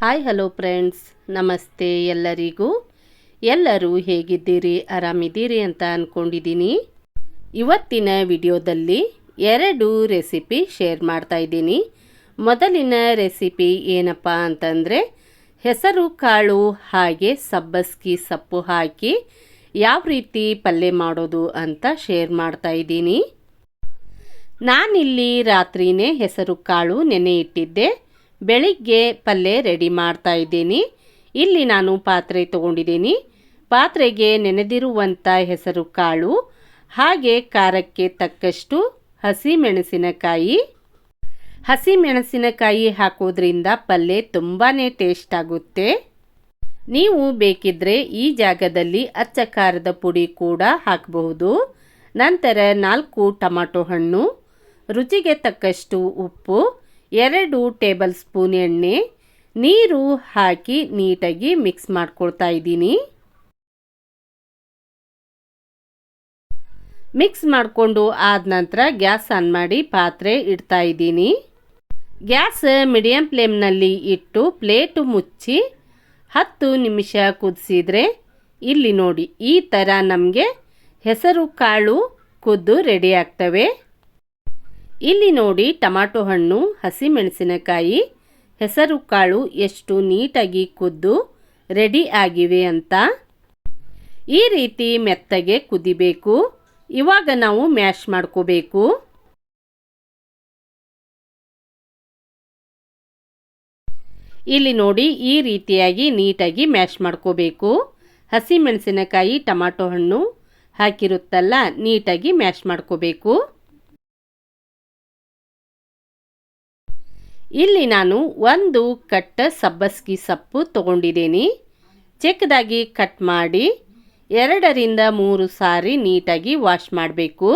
Hi, hello friends. ನಮಸ್ತೆ ಎಲ್ಲರಿಗೂ. ಎಲ್ಲರೂ ಹೇಗಿದ್ದೀರಿ? ಆರಾಮಿದ್ದೀರಿ ಅಂತ ಅಂದ್ಕೊಂಡಿದ್ದೀನಿ ಇವತ್ತಿನ ವಿಡಿಯೋದಲ್ಲಿ ಎರಡು ರೆಸಿಪಿ ಶೇರ್ ಮಾಡ್ತಾ ಇದ್ದೀನಿ. ಮೊದಲಿನ ರೆಸಿಪಿ ಏನಪ್ಪ ಅಂತಂದರೆ, ಹೆಸರು, ಕಾಳು ಹಾಗೆ ಸಬ್ಬಸ್ಗಿ ಸೊಪ್ಪು ಹಾಕಿ ಯಾವ ರೀತಿ ಪಲ್ಯ ಮಾಡೋದು ಅಂತ ಶೇರ್ ಮಾಡ್ತಾ ಇದ್ದೀನಿ. ನಾನಿಲ್ಲಿ ರಾತ್ರಿನೇ ಹೆಸರು, ಕಾಳು ನೆನೆ ಇಟ್ಟಿದ್ದೆ. ಬೆಳಿಗ್ಗೆ ಪಲ್ಯ ರೆಡಿ ಮಾಡ್ತಾ ಇದ್ದೀನಿ. ಇಲ್ಲಿ ನಾನು ಪಾತ್ರೆ ತಗೊಂಡಿದ್ದೀನಿ. ಪಾತ್ರೆಗೆ ನೆನೆದಿರುವಂಥ ಹೆಸರು ಕಾಳು, ಹಾಗೆ ಖಾರಕ್ಕೆ ತಕ್ಕಷ್ಟು ಹಸಿ ಮೆಣಸಿನಕಾಯಿ ಹಸಿ ಮೆಣಸಿನಕಾಯಿ ಹಾಕೋದ್ರಿಂದ ಪಲ್ಯ ತುಂಬಾ ಟೇಸ್ಟ್ ಆಗುತ್ತೆ. ನೀವು ಬೇಕಿದ್ರೆ ಈ ಜಾಗದಲ್ಲಿ ಅಚ್ಚ ಖಾರದ ಪುಡಿ ಕೂಡ ಹಾಕಬಹುದು. ನಂತರ ನಾಲ್ಕು ಟೊಮಾಟೊ ಹಣ್ಣು, ರುಚಿಗೆ ತಕ್ಕಷ್ಟು ಉಪ್ಪು ಎರಡು ಟೇಬಲ್ ಸ್ಪೂನ್ ಎಣ್ಣೆ, ನೀರು ಹಾಕಿ ನೀಟಾಗಿ ಮಿಕ್ಸ್ ಮಾಡ್ಕೊಳ್ತಾ ಇದ್ದೀನಿ. ಮಿಕ್ಸ್ ಮಾಡಿಕೊಂಡು ಆದ ನಂತರ ಗ್ಯಾಸ್ ಆನ್ ಮಾಡಿ ಪಾತ್ರೆ ಇಡ್ತಾ ಇದ್ದೀನಿ. ಗ್ಯಾಸ್ ಮೀಡಿಯಂ ಫ್ಲೇಮ್ನಲ್ಲಿ ಇಟ್ಟು ಪ್ಲೇಟು ಮುಚ್ಚಿ ಹತ್ತು ನಿಮಿಷ ಕುದಿಸಿದರೆ ಇಲ್ಲಿ ನೋಡಿ, ಈ ಥರ ನಮಗೆ ಹೆಸರು, ಕಾಳು, ಕುದ್ದು ರೆಡಿ ಆಗ್ತವೆ. ಇಲ್ಲಿ ನೋಡಿ ಟಮಾಟೊ ಹಣ್ಣು, ಹಸಿಮೆಣಸಿನಕಾಯಿ, ಹೆಸರು ಕಾಳು ಎಷ್ಟು ನೀಟಾಗಿ ಕುದ್ದು ರೆಡಿ ಆಗಿವೆ ಅಂತ. ಈ ರೀತಿ ಮೆತ್ತಗೆ ಕುದಿಬೇಕು. ಇವಾಗ ನಾವು ಮ್ಯಾಶ್ ಮಾಡ್ಕೋಬೇಕು. ಇಲ್ಲಿ ನೋಡಿ ಈ ರೀತಿಯಾಗಿ ನೀಟಾಗಿ ಮ್ಯಾಶ್ ಮಾಡ್ಕೋಬೇಕು. ಹಸಿ ಮೆಣಸಿನಕಾಯಿ ಟೊಮಾಟೊ ಹಣ್ಣು ಹಾಕಿರುತ್ತಲ್ಲ, ನೀಟಾಗಿ ಮ್ಯಾಶ್ ಮಾಡ್ಕೋಬೇಕು. ಇಲ್ಲಿ ನಾನು ಒಂದು ಕಟ್ಟ ಸಬ್ಬಸ್ಗಿ ಸೊಪ್ಪು ತಗೊಂಡಿದ್ದೀನಿ. ಚಿಕ್ಕದಾಗಿ ಕಟ್ ಮಾಡಿ ಎರಡರಿಂದ ಮೂರು ಸಾರಿ ನೀಟಾಗಿ ವಾಶ್ ಮಾಡಬೇಕು.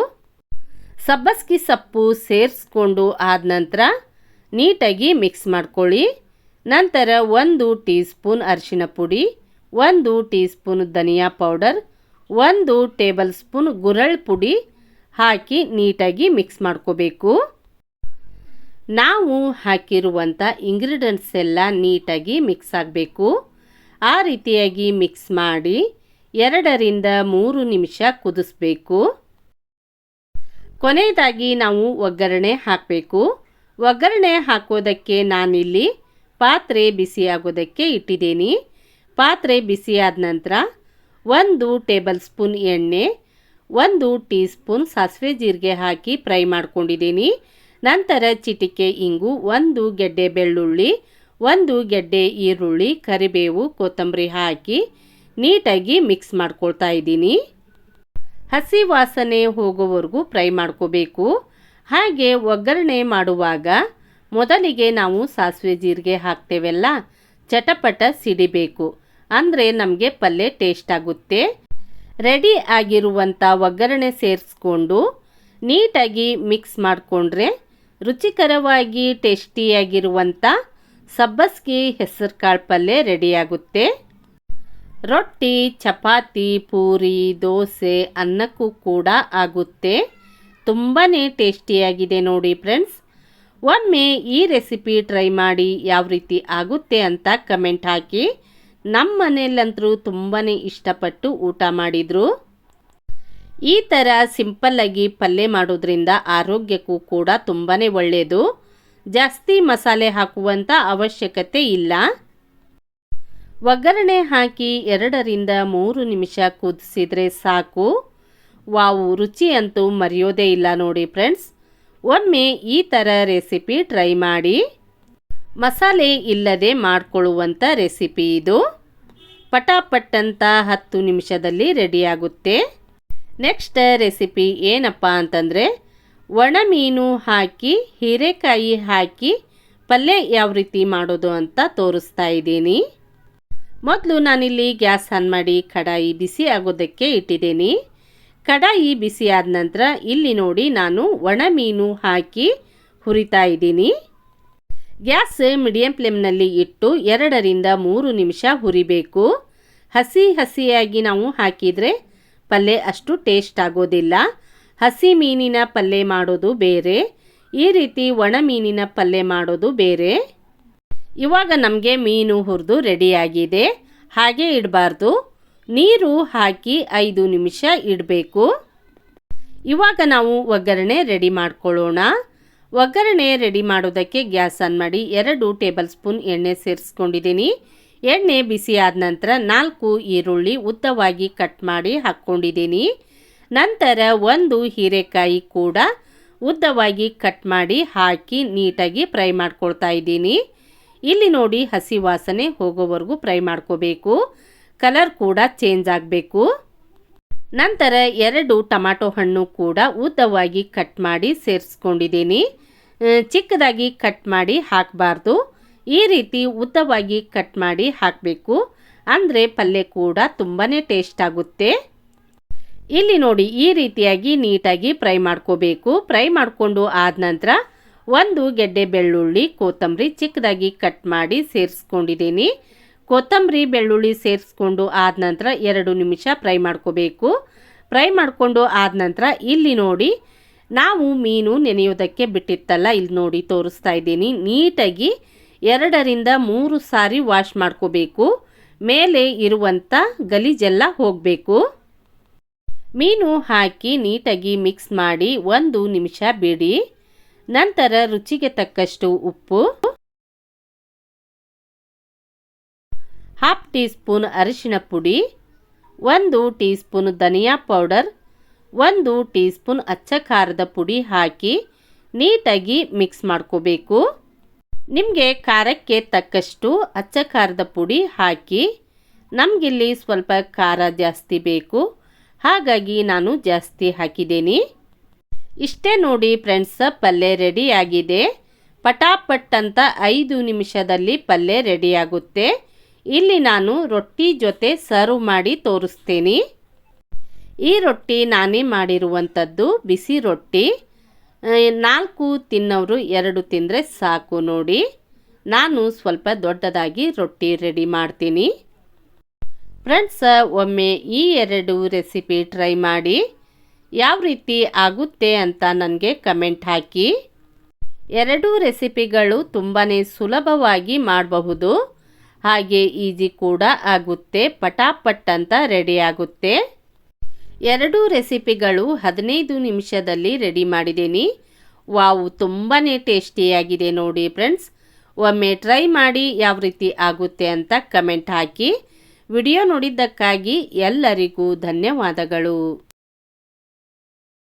ಸಬ್ಬಸ್ಗಿ ಸೊಪ್ಪು ಸೇರಿಸ್ಕೊಂಡು ಆದ ನಂತರ ನೀಟಾಗಿ ಮಿಕ್ಸ್ ಮಾಡ್ಕೊಳ್ಳಿ. ನಂತರ ಒಂದು ಟೀ ಸ್ಪೂನ್ ಅರಿಶಿನ ಪುಡಿ, ಒಂದು ಟೀ ಸ್ಪೂನ್ ಧನಿಯಾ ಪೌಡರ್, ಒಂದು ಟೇಬಲ್ ಸ್ಪೂನ್ ಗುರಳ್ ಪುಡಿ ಹಾಕಿ ನೀಟಾಗಿ ಮಿಕ್ಸ್ ಮಾಡ್ಕೋಬೇಕು. ನಾವು ಹಾಕಿರುವಂಥ ಇಂಗ್ರೀಡಿಯೆಂಟ್ಸ್ ಎಲ್ಲ ನೀಟಾಗಿ ಮಿಕ್ಸ್ ಆಗಬೇಕು. ಆ ರೀತಿಯಾಗಿ ಮಿಕ್ಸ್ ಮಾಡಿ ಎರಡರಿಂದ ಮೂರು ನಿಮಿಷ ಕುದಿಸ್ಬೇಕು. ಕೊನೆಯದಾಗಿ ನಾವು ಒಗ್ಗರಣೆ ಹಾಕಬೇಕು. ಒಗ್ಗರಣೆ ಹಾಕೋದಕ್ಕೆ ನಾನಿಲ್ಲಿ ಪಾತ್ರೆ ಬಿಸಿಯಾಗೋದಕ್ಕೆ ಇಟ್ಟಿದ್ದೀನಿ. ಪಾತ್ರೆ ಬಿಸಿಯಾದ ನಂತರ ಒಂದು ಟೇಬಲ್ ಸ್ಪೂನ್ ಎಣ್ಣೆ, ಒಂದು ಟೀ ಸ್ಪೂನ್ ಸಾಸಿವೆ ಜೀರಿಗೆ ಹಾಕಿ ಫ್ರೈ ಮಾಡ್ಕೊಂಡಿದ್ದೀನಿ. ನಂತರ ಚಿಟಿಕೆ, ಇಂಗು, ಒಂದು ಗೆಡ್ಡೆ ಬೆಳ್ಳುಳ್ಳಿ, ಒಂದು ಗೆಡ್ಡೆ ಈರುಳ್ಳಿ, ಕರಿಬೇವು, ಕೊತ್ತಂಬರಿ ಹಾಕಿ ನೀಟಾಗಿ ಮಿಕ್ಸ್ ಮಾಡ್ಕೊಳ್ತಾ ಇದ್ದೀನಿ. ಹಸಿ ವಾಸನೆ ಹೋಗೋವರೆಗೂ ಫ್ರೈ ಮಾಡ್ಕೋಬೇಕು. ಹಾಗೆ ಒಗ್ಗರಣೆ ಮಾಡುವಾಗ ಮೊದಲಿಗೆ ನಾವು ಸಾಸಿವೆ ಜೀರಿಗೆ ಹಾಕ್ತೇವೆಲ್ಲ, ಚಟಪಟ ಸಿಡಿಬೇಕು. ಅಂದರೆ ನಮಗೆ ಪಲ್ಯ ಟೇಸ್ಟ್ ಆಗುತ್ತೆ. ರೆಡಿ ಆಗಿರುವಂಥ ಒಗ್ಗರಣೆ ಸೇರಿಸ್ಕೊಂಡು ನೀಟಾಗಿ ಮಿಕ್ಸ್ ಮಾಡಿಕೊಂಡ್ರೆ ರುಚಿಕರವಾಗಿ ಟೇಸ್ಟಿಯಾಗಿರುವಂಥ ಸಬ್ಬಸ್ಗಿ ಹೆಸರು ಕಾಳು ಪಲ್ಯ ರೆಡಿಯಾಗುತ್ತೆ. ರೊಟ್ಟಿ, ಚಪಾತಿ, ಪೂರಿ, ದೋಸೆ ಅನ್ನಕ್ಕೂ ಕೂಡ ಆಗುತ್ತೆ. ತುಂಬಾ ಟೇಸ್ಟಿಯಾಗಿದೆ ನೋಡಿ ಫ್ರೆಂಡ್ಸ್. ಒಮ್ಮೆ ಈ ರೆಸಿಪಿ ಟ್ರೈ ಮಾಡಿ ಯಾವ ರೀತಿ ಆಗುತ್ತೆ ಅಂತ ಕಮೆಂಟ್ ಹಾಕಿ. ನಮ್ಮ ಮನೆಯಲ್ಲಂತರೂ ತುಂಬಾ ಇಷ್ಟಪಟ್ಟು ಊಟ ಮಾಡಿದರು. ಈ ಥರ ಸಿಂಪಲ್ಲಾಗಿ ಪಲ್ಯ ಮಾಡೋದ್ರಿಂದ ಆರೋಗ್ಯಕ್ಕೂ ಕೂಡ ತುಂಬಾ ಒಳ್ಳೆಯದು ಜಾಸ್ತಿ ಮಸಾಲೆ ಹಾಕುವಂಥ ಅವಶ್ಯಕತೆ ಇಲ್ಲ. ಒಗ್ಗರಣೆ ಹಾಕಿ ಎರಡರಿಂದ ಮೂರು ನಿಮಿಷ ಕುದಿಸಿದರೆ ಸಾಕು. ವಾವು, ರುಚಿ ಅಂತೂ ಮರೆಯೋದೇ ಇಲ್ಲ ನೋಡಿ ಫ್ರೆಂಡ್ಸ್. ಒಮ್ಮೆ ಈ ಥರ ರೆಸಿಪಿ ಟ್ರೈ ಮಾಡಿ. ಮಸಾಲೆ ಇಲ್ಲದೆ ಮಾಡಿಕೊಳ್ಳುವಂಥ ರೆಸಿಪಿ ಇದು. ಪಟಾಪಟ್ ಅಂತ ಹತ್ತು ನಿಮಿಷದಲ್ಲಿ ರೆಡಿಯಾಗುತ್ತೆ ನೆಕ್ಸ್ಟ್ ರೆಸಿಪಿ ಏನಪ್ಪ ಅಂತಂದರೆ, ಒಣ ಮೀನು ಹಾಕಿ, ಹೀರೆಕಾಯಿ ಹಾಕಿ, ಪಲ್ಯ ಯಾವ ರೀತಿ ಮಾಡೋದು ಅಂತ ತೋರಿಸ್ತಾ ಇದ್ದೀನಿ. ಮೊದಲು ನಾನಿಲ್ಲಿ ಗ್ಯಾಸ್ ಆನ್ ಮಾಡಿ ಕಡಾಯಿ ಬಿಸಿ ಆಗೋದಕ್ಕೆ ಇಟ್ಟಿದ್ದೀನಿ. ಕಡಾಯಿ ಬಿಸಿ ಆದ ನಂತರ ಇಲ್ಲಿ ನೋಡಿ ನಾನು ಒಣ ಮೀನು ಹಾಕಿ ಹುರಿತಾ ಇದ್ದೀನಿ. ಗ್ಯಾಸ್ ಮೀಡಿಯಂ ಫ್ಲೇಮ್ನಲ್ಲಿ ಇಟ್ಟು ಎರಡರಿಂದ ಮೂರು ನಿಮಿಷ ಹುರಿಬೇಕು. ಹಸಿ ಹಸಿಯಾಗಿ ನಾವು ಹಾಕಿದರೆ ಪಲ್ಯ ಅಷ್ಟು ಟೇಸ್ಟ್ ಆಗೋದಿಲ್ಲ. ಹಸಿ ಮೀನಿನ ಪಲ್ಯ ಮಾಡೋದು ಬೇರೆ. ಈ ರೀತಿ ಒಣ ಮೀನಿನ ಪಲ್ಯ ಮಾಡೋದು ಬೇರೆ. ಇವಾಗ ನಮಗೆ ಮೀನು ಹುರಿದು ರೆಡಿಯಾಗಿದೆ. ಹಾಗೆ ಇಡಬಾರ್ದು. ನೀರು ಹಾಕಿ ಐದು ನಿಮಿಷ ಇಡಬೇಕು. ಇವಾಗ ನಾವು ಒಗ್ಗರಣೆ ರೆಡಿ ಮಾಡ್ಕೊಳ್ಳೋಣ. ಒಗ್ಗರಣೆ ರೆಡಿ ಮಾಡೋದಕ್ಕೆ ಗ್ಯಾಸ್ ಆನ್ ಮಾಡಿ ಎರಡು ಟೇಬಲ್ ಸ್ಪೂನ್ ಎಣ್ಣೆ ಸೇರಿಸ್ಕೊಂಡಿದ್ದೀನಿ. ಎಣ್ಣೆ ಬಿಸಿ ಆದ ನಂತರ ನಾಲ್ಕು ಈರುಳ್ಳಿ ಉದ್ದವಾಗಿ ಕಟ್ ಮಾಡಿ ಹಾಕ್ಕೊಂಡಿದ್ದೀನಿ. ನಂತರ ಒಂದು ಹೀರೆಕಾಯಿ ಕೂಡ ಉದ್ದವಾಗಿ ಕಟ್ ಮಾಡಿ ಹಾಕಿ ನೀಟಾಗಿ ಫ್ರೈ ಮಾಡ್ಕೊಳ್ತಾ ಇದ್ದೀನಿ. ಇಲ್ಲಿ ನೋಡಿ ಹಸಿ ವಾಸನೆ ಹೋಗೋವರೆಗೂ ಫ್ರೈ ಮಾಡ್ಕೋಬೇಕು. ಕಲರ್ ಕೂಡ ಚೇಂಜ್ ಆಗಬೇಕು. ನಂತರ ಎರಡು ಟೊಮ್ಯಾಟೊ ಹಣ್ಣು ಕೂಡ ಉದ್ದವಾಗಿ ಕಟ್ ಮಾಡಿ ಸೇರಿಸ್ಕೊಂಡಿದ್ದೀನಿ. ಚಿಕ್ಕದಾಗಿ ಕಟ್ ಮಾಡಿ ಹಾಕಬಾರ್ದು. ಈ ರೀತಿ ಉದ್ದವಾಗಿ ಕಟ್ ಮಾಡಿ ಹಾಕಬೇಕು. ಅಂದರೆ ಪಲ್ಯ ಕೂಡ ತುಂಬಾ ಟೇಸ್ಟ್ ಆಗುತ್ತೆ. ಇಲ್ಲಿ ನೋಡಿ, ಈ ರೀತಿಯಾಗಿ ನೀಟಾಗಿ ಫ್ರೈ ಮಾಡ್ಕೋಬೇಕು. ಫ್ರೈ ಮಾಡಿಕೊಂಡು ಆದ ನಂತರ ಒಂದು ಗೆಡ್ಡೆ ಬೆಳ್ಳುಳ್ಳಿ, ಕೊತ್ತಂಬರಿ ಚಿಕ್ಕದಾಗಿ ಕಟ್ ಮಾಡಿ ಸೇರಿಸ್ಕೊಂಡಿದ್ದೀನಿ. ಕೊತ್ತಂಬರಿ, ಬೆಳ್ಳುಳ್ಳಿ ಸೇರಿಸ್ಕೊಂಡು ಆದ ನಂತರ ಎರಡು ನಿಮಿಷ ಫ್ರೈ ಮಾಡ್ಕೋಬೇಕು. ಫ್ರೈ ಮಾಡಿಕೊಂಡು ಆದ ನಂತರ ಇಲ್ಲಿ ನೋಡಿ, ನಾವು ಮೀನು ನೆನೆಯೋದಕ್ಕೆ ಬಿಟ್ಟಿತ್ತಲ್ಲ, ಇಲ್ಲಿ ನೋಡಿ ತೋರಿಸ್ತಾ ಇದ್ದೀನಿ. ನೀಟಾಗಿ ಎರಡರಿಂದ ಮೂರು ಸಾರಿ ವಾಶ್ ಮಾಡ್ಕೋಬೇಕು. ಮೇಲೆ ಇರುವಂಥ ಗಲೀಜೆಲ್ಲ ಹೋಗಬೇಕು. ಮೀನು ಹಾಕಿ ನೀಟಾಗಿ ಮಿಕ್ಸ್ ಮಾಡಿ ಒಂದು ನಿಮಿಷ ಬಿಡಿ. ನಂತರ ರುಚಿಗೆ ತಕ್ಕಷ್ಟು ಉಪ್ಪು. ಹಾಫ್ ಟೀ ಸ್ಪೂನ್ ಅರಿಶಿನ ಪುಡಿ. ಒಂದು ಟೀ ಸ್ಪೂನ್ ಧನಿಯಾ ಪೌಡರ್. ಒಂದು ಟೀ ಸ್ಪೂನ್ ಅಚ್ಚ ಖಾರದ ಪುಡಿ ಹಾಕಿ ನೀಟಾಗಿ ಮಿಕ್ಸ್ ಮಾಡ್ಕೋಬೇಕು. ನಿಮಗೆ ಖಾರಕ್ಕೆ ತಕ್ಕಷ್ಟು ಅಚ್ಚ ಖಾರದ ಪುಡಿ ಹಾಕಿ, ನಮಗಿಲ್ಲಿ ಸ್ವಲ್ಪ ಖಾರ ಜಾಸ್ತಿ ಬೇಕು. ಹಾಗಾಗಿ ನಾನು ಜಾಸ್ತಿ ಹಾಕಿದ್ದೀನಿ. ಇಷ್ಟೇ ನೋಡಿ ಫ್ರೆಂಡ್ಸ್ ಪಲ್ಯ ರೆಡಿ ಆಗಿದೆ ಪಟಾಪಟ್ ಅಂತ ಐದು ನಿಮಿಷದಲ್ಲಿ ಪಲ್ಯ ರೆಡಿಯಾಗುತ್ತೆ. ಇಲ್ಲಿ ನಾನು ರೊಟ್ಟಿ ಜೊತೆ ಸರ್ವ್ ಮಾಡಿ ತೋರಿಸ್ತೀನಿ. ಈ ರೊಟ್ಟಿ ನಾನೇ ಮಾಡಿರುವಂಥದ್ದು ಬಿಸಿ ರೊಟ್ಟಿ. ನಾಲ್ಕು ತಿನ್ನೋರು ಎರಡು ತಿಂದರೆ ಸಾಕು ನೋಡಿ. ನಾನು ಸ್ವಲ್ಪ ದೊಡ್ಡದಾಗಿ ರೊಟ್ಟಿ ರೆಡಿ ಮಾಡ್ತೀನಿ. ಫ್ರೆಂಡ್ಸ್, ಒಮ್ಮೆ ಈ ಎರಡು ರೆಸಿಪಿ ಟ್ರೈ ಮಾಡಿ. ಯಾವ ರೀತಿ ಆಗುತ್ತೆ ಅಂತ ನನಗೆ ಕಮೆಂಟ್ ಹಾಕಿ. ಎರಡೂ ರೆಸಿಪಿಗಳು ತುಂಬಾ ಸುಲಭವಾಗಿ ಮಾಡಬಹುದು. ಹಾಗೆ ಈಜಿ ಕೂಡ ಆಗುತ್ತೆ, ಪಟಾಪಟ್ ಅಂತ ರೆಡಿ ಆಗುತ್ತೆ. ಎರಡೂ ರೆಸಿಪಿಗಳು ಹದಿನೈದು ನಿಮಿಷದಲ್ಲಿ ರೆಡಿ ಮಾಡಿದ್ದೀನಿ. ವಾವು ತುಂಬಾ ಟೇಸ್ಟಿಯಾಗಿದೆ ನೋಡಿ ಫ್ರೆಂಡ್ಸ್. ಒಮ್ಮೆ ಟ್ರೈ ಮಾಡಿ ಯಾವ ರೀತಿ ಆಗುತ್ತೆ ಅಂತ ಕಮೆಂಟ್ ಹಾಕಿ. ವಿಡಿಯೋ ನೋಡಿದ್ದಕ್ಕಾಗಿ ಎಲ್ಲರಿಗೂ ಧನ್ಯವಾದಗಳು.